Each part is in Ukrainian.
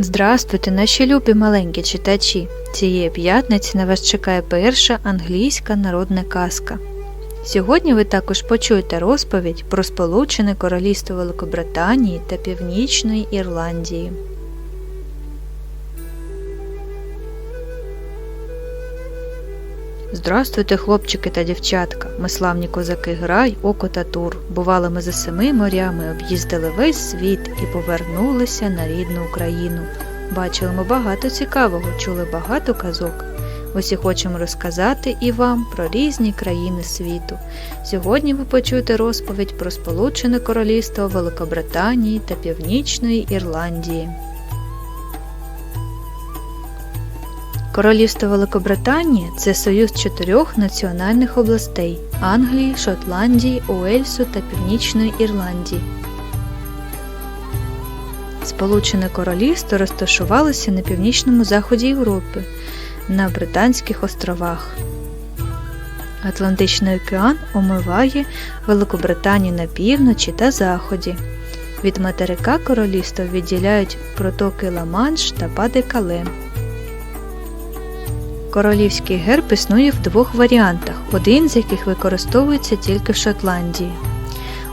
Здравствуйте, наші любі маленькі читачі! Цієї п'ятниці на вас чекає перша англійська народна казка. Сьогодні ви також почуєте розповідь про Сполучене Королівство Великобританії та Північної Ірландії. Здравствуйте, хлопчики та дівчатка. Ми славні козаки Грай, Око та Тур. Бували ми за семи морями, об'їздили весь світ і повернулися на рідну Україну. Бачили ми багато цікавого, чули багато казок. Ось і хочемо розказати і вам про різні країни світу. Сьогодні ви почуєте розповідь про Сполучене Королівство Великобританії та Північної Ірландії. Королівство Великобританії це союз чотирьох національних областей Англії, Шотландії, Уельсу та Північної Ірландії. Сполучене Королівство розташувалося на північному заході Європи, на Британських островах. Атлантичний океан омиває Великобританію на півночі та заході. Від материка королівства відділяють протоки Ла-Манш та Паде-Кале. Королівський герб існує в двох варіантах, один з яких використовується тільки в Шотландії.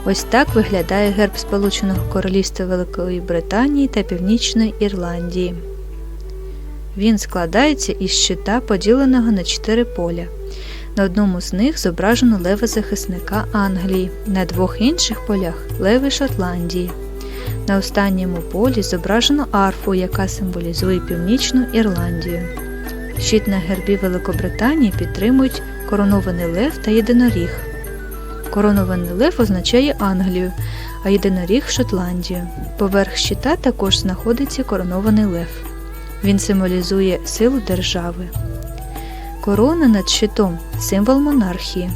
Ось так виглядає герб Сполученого Королівства Великої Британії та Північної Ірландії. Він складається із щита, поділеного на чотири поля. На одному з них зображено лева захисника Англії, на двох інших полях леви Шотландії. На останньому полі зображено арфу, яка символізує Північну Ірландію. Щит на гербі Великобританії підтримують коронований лев та єдиноріг. Коронований лев означає Англію, а єдиноріг Шотландію. Поверх щита також знаходиться коронований лев. Він символізує силу держави. Корона над щитом символ монархії.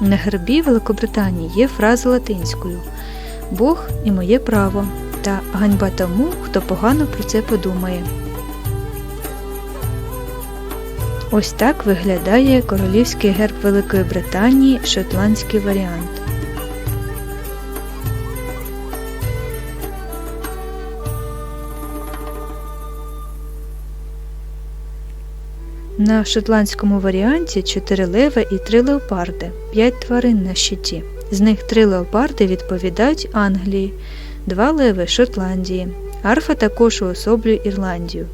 На гербі Великобританії є фраза латинською Бог і моє право та ганьба тому, хто погано про це подумає. Ось так виглядає королівський герб Великої Британії шотландський варіант. На шотландському варіанті 4 леви і 3 леопарди, 5 тварин на щиті. З них 3 леопарди відповідають Англії, 2 леви Шотландії. Арфа також уособлює Ірландію.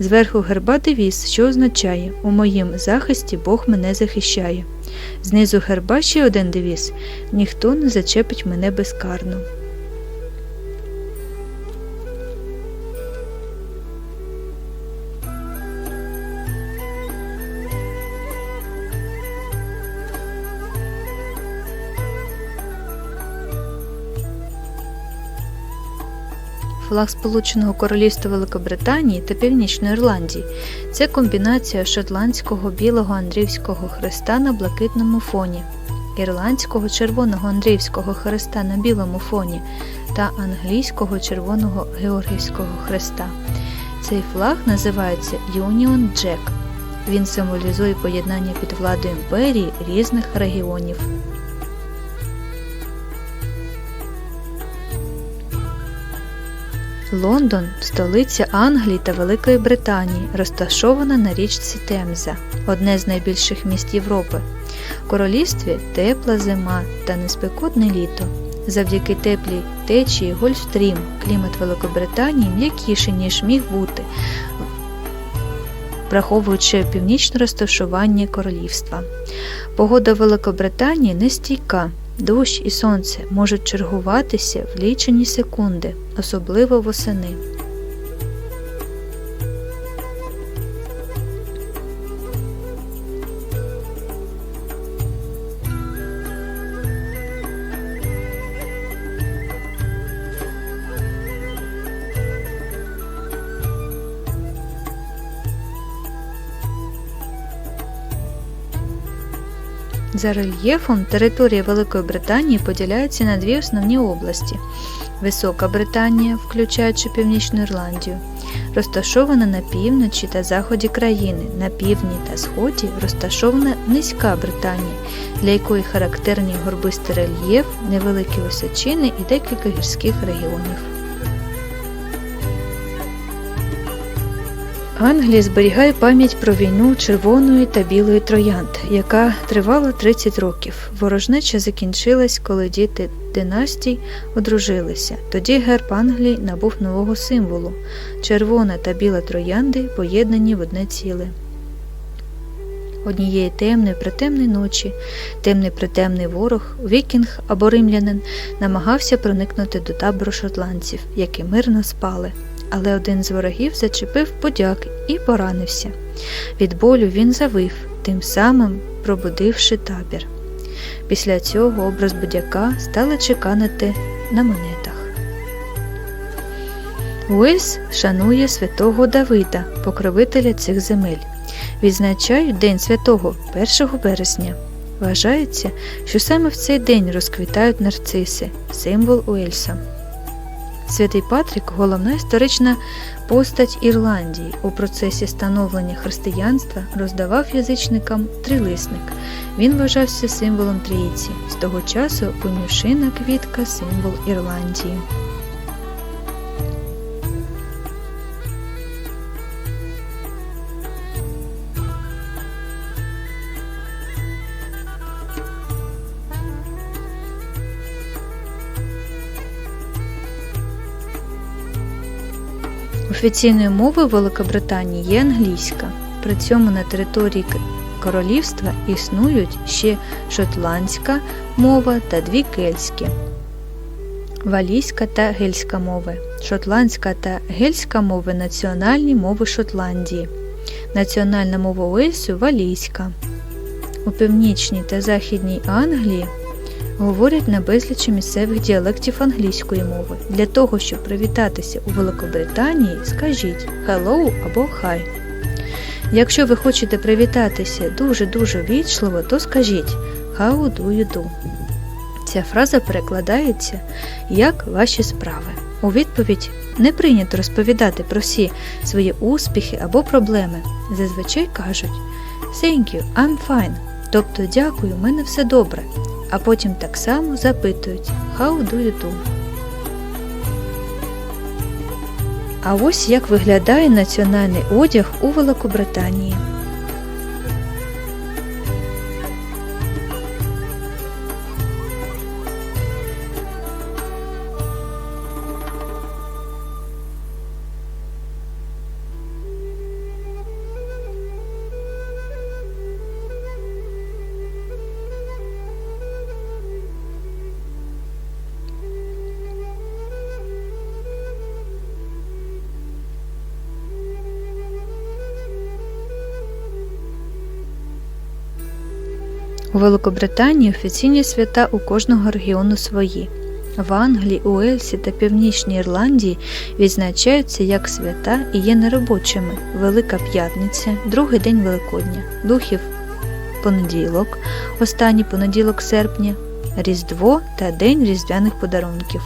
Зверху герба девіз, що означає У моїм захисті Бог мене захищає. Знизу герба ще один девіз Ніхто не зачепить мене безкарно. Флаг Сполученого Королівства Великобританії та Північної Ірландії це комбінація шотландського білого Андріївського хреста на блакитному фоні, ірландського червоного Андріївського хреста на білому фоні та англійського червоного Георгіївського хреста. Цей флаг називається Union Jack. Він символізує поєднання під владою імперії різних регіонів. Лондон столиця Англії та Великої Британії, розташована на річці Темза, одне з найбільших міст Європи. В королівстві тепла зима та неспекотне літо. Завдяки теплій течії Гольфстрім клімат Великобританії м'якіший, ніж міг бути, враховуючи північне розташування королівства. Погода Великобританії нестійка. Дощ і сонце можуть чергуватися в лічені секунди, особливо восени. За рельєфом територія Великої Британії поділяється на дві основні області: Висока Британія, включаючи Північну Ірландію, розташована на півночі та заході країни, на півдні та сході розташована Низька Британія, для якої характерні горбистий рельєф, невеликі височини і декілька гірських регіонів. Англія зберігає пам'ять про війну червоної та білої троянд, яка тривала 30 років. Ворожнеча закінчилась, коли діти династій одружилися. Тоді герб Англії набув нового символу червона та біла троянди поєднані в одне ціле. Однієї темної притемної ночі, темний притемний ворог, вікінг або римлянин намагався проникнути до табору шотландців, які мирно спали. Але один з ворогів зачепив подяк і поранився. Від болю він завив, тим самим пробудивши табір. Після цього образ будяка стали чеканити на монетах. Уельс шанує святого Давида, покровителя цих земель. Відзначають День святого 1 березня. Вважається, що саме в цей день розквітають нарциси, символ Уельса. Святий Патрік головна історична постать Ірландії. У процесі становлення християнства роздавав язичникам трилисник. Він вважався символом трійці. З того часу конюшина квітка символ Ірландії. Офіційною мовою Великобританії є англійська. При цьому на території королівства існують ще шотландська мова та дві кельтські валійська та гельська мови. Шотландська та гельська мови національні мови Шотландії. Національна мова Уельсу валійська. У північній та західній Англії говорять на безлічі місцевих діалектів англійської мови. Для того, щоб привітатися у Великобританії, скажіть hello або hi. Якщо ви хочете привітатися дуже-дуже вічливо, то скажіть How do you do? Ця фраза перекладається як ваші справи. У відповідь не прийнято розповідати про всі свої успіхи або проблеми. Зазвичай кажуть Thank you, I'm fine. Тобто дякую, в мене все добре. А потім так само запитують How do you do? А ось як виглядає національний одяг у Великобританії. У Великобританії офіційні свята у кожного регіону свої. В Англії, Уельсі та Північній Ірландії відзначаються як свята і є неробочими Велика П'ятниця, другий день Великодня, Духів понеділок, останній понеділок серпня, Різдво та День різдвяних подарунків.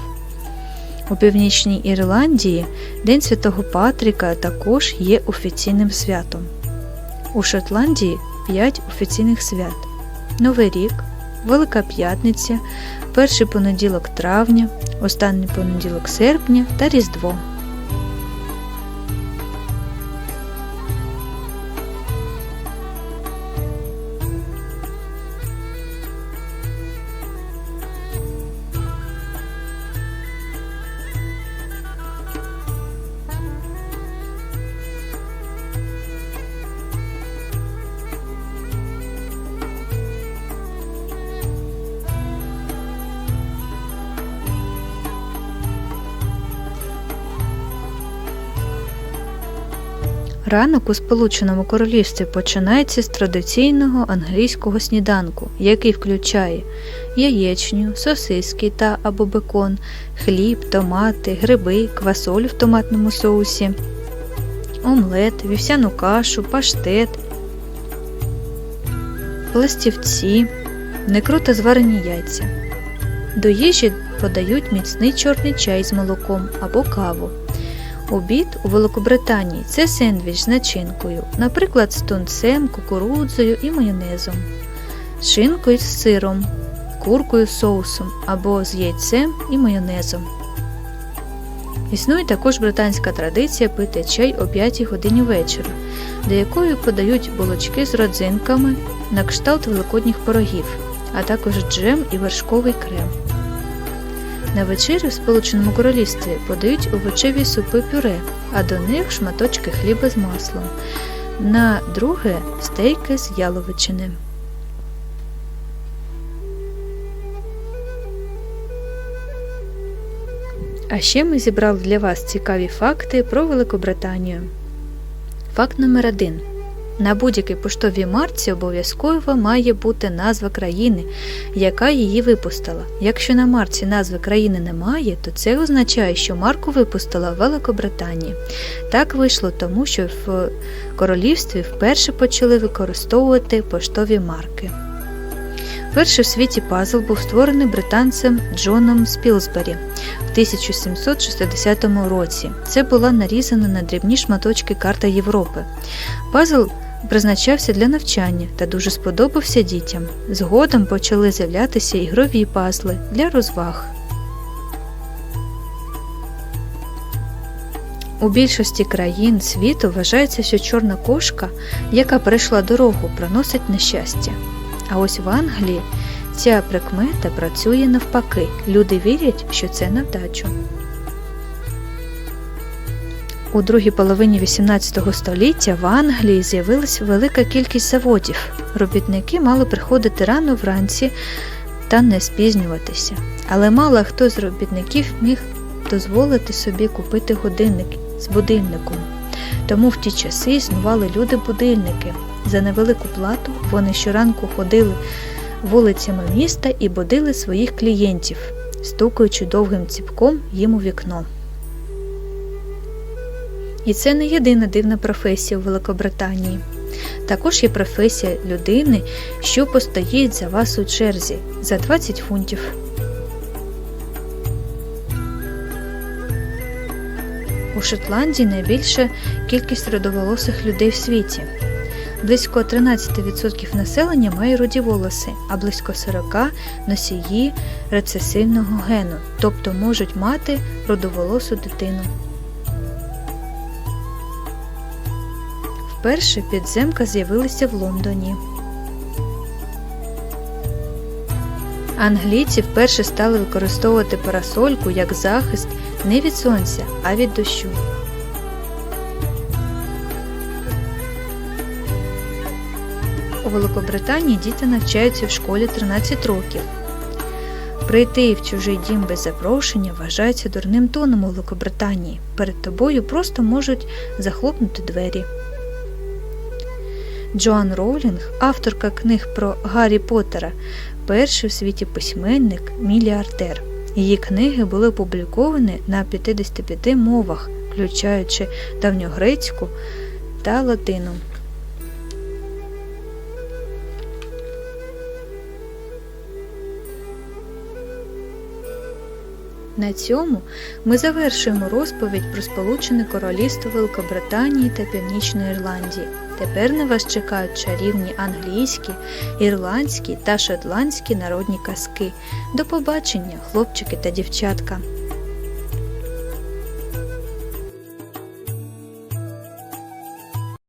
У Північній Ірландії День Святого Патріка також є офіційним святом. У Шотландії 5 офіційних свят. Новий рік, Велика П'ятниця, перший понеділок травня, останній понеділок серпня та Різдво. Ранок у Сполученому Королівстві починається з традиційного англійського сніданку, який включає яєчню, сосиски та або бекон, хліб, томати, гриби, квасоль в томатному соусі, омлет, вівсяну кашу, паштет, пластівці, некруто зварені яйця. До їжі подають міцний чорний чай з молоком або каву. Обід у Великобританії це сендвіч з начинкою, наприклад, з тунцем, кукурудзою і майонезом, шинкою з сиром, куркою з соусом або з яйцем і майонезом. Існує також британська традиція пити чай о 5 годині вечора, до якої подають булочки з родзинками на кшталт великодніх пирогів, а також джем і вершковий крем. На вечерю в Сполученому Королівстві подають овочеві супи пюре, а до них шматочки хліба з маслом. На друге стейки з яловичини. А ще ми зібрали для вас цікаві факти про Великобританію. Факт номер один. На будь-якій поштовій марці обов'язково має бути назва країни, яка її випустила. Якщо на марці назви країни немає, то це означає, що марку випустила Великобританія. Так вийшло тому, що в королівстві вперше почали використовувати поштові марки. Перший в світі пазл був створений британцем Джоном Спілсбері 1760 році. Це була нарізана на дрібні шматочки карта Європи. Пазл призначався для навчання та дуже сподобався дітям. Згодом почали з'являтися ігрові пазли для розваг. У більшості країн світу вважається, що чорна кошка, яка перейшла дорогу, приносить нещастя. А ось в Англії ця прикмета працює навпаки. Люди вірять, що це на вдачу. У другій половині XVIII століття в Англії з'явилась велика кількість заводів. Робітники мали приходити рано вранці та не спізнюватися. Але мало хто з робітників міг дозволити собі купити годинник з будильником. Тому в ті часи існували люди-будильники. За невелику плату вони щоранку ходили вулицями міста і будили своїх клієнтів, стукаючи довгим ціпком їм у вікно. І це не єдина дивна професія у Великобританії. Також є професія людини, що постоїть за вас у черзі за 20 фунтів. У Шотландії найбільша кількість родоволосих людей в світі. Близько 13% населення має руді волоси, а близько 40% носії рецесивного гену, тобто можуть мати родоволосу дитину. Вперше підземка з'явилася в Лондоні. Англійці вперше стали використовувати парасольку як захист не від сонця, а від дощу. Великобританії діти навчаються в школі 13 років. Прийти в чужий дім без запрошення вважається дурним тоном у Великобританії. Перед тобою просто можуть захлопнути двері. Джоан Роулінг, авторка книг про Гаррі Поттера, перший у світі письменник, мільярдер. Її книги були опубліковані на 55 мовах, включаючи давньогрецьку та латину. На цьому ми завершуємо розповідь про Сполучене Королівство Великобританії та Північної Ірландії. Тепер на вас чекають чарівні англійські, ірландські та шотландські народні казки. До побачення, хлопчики та дівчатка!